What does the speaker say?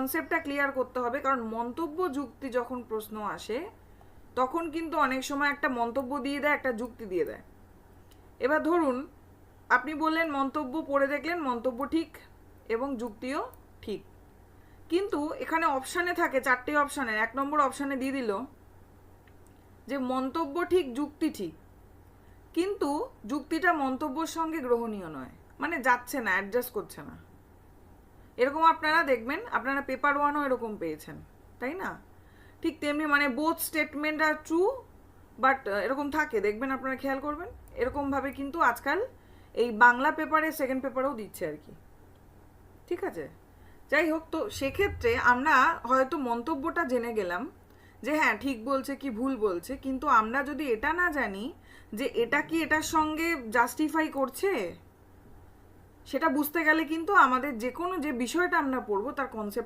কনসেপ্টটা ক্লিয়ার করতে হবে, কারণ মন্তব্য যুক্তি যখন প্রশ্ন আসে, তখন কিন্তু অনেক সময় একটা মন্তব্য দিয়ে দেয়, একটা যুক্তি দিয়ে দেয়। এবার ধরুন, আপনি বললেন মন্তব্য পড়ে দেখলেন, মন্তব্য ঠিক এবং যুক্তিও ঠিক। কিন্তু এখানে অপশানে থাকে, চারটে অপশানের এক নম্বর অপশানে দিয়ে দিল যে মন্তব্য ঠিক, যুক্তি ঠিক। কিন্তু যুক্তিটা মন্তব্যর সঙ্গে গ্রহণীয় নয় মানে যাচ্ছে না অ্যাডজাস্ট করছে না। এরকম আপনারা দেখবেন, আপনারা পেপার ওয়ানও এরকম পেয়েছেন, তাই না? ঠিক তেমনি মানে বোথ স্টেটমেন্ট আর ট্রু বাট এরকম থাকে, দেখবেন আপনারা খেয়াল করবেন। এরকমভাবে কিন্তু আজকাল এই বাংলা পেপারে সেকেন্ড পেপারেও দিচ্ছে আর কি। ঠিক আছে? যাই হোক, তো সেক্ষেত্রে আমরা হয়তো মন্তব্যটা জেনে গেলাম যে হ্যাঁ ঠিক বলছে কি ভুল বলছে, কিন্তু আমরা যদি এটা না জানি যে এটা কি এটার সঙ্গে জাস্টিফাই করছে? সেটা বুঝতে গেলে কিন্তু আমাদের যে কোনো যে বিষয়টা আমরা পড়ব তার কনসেপ্ট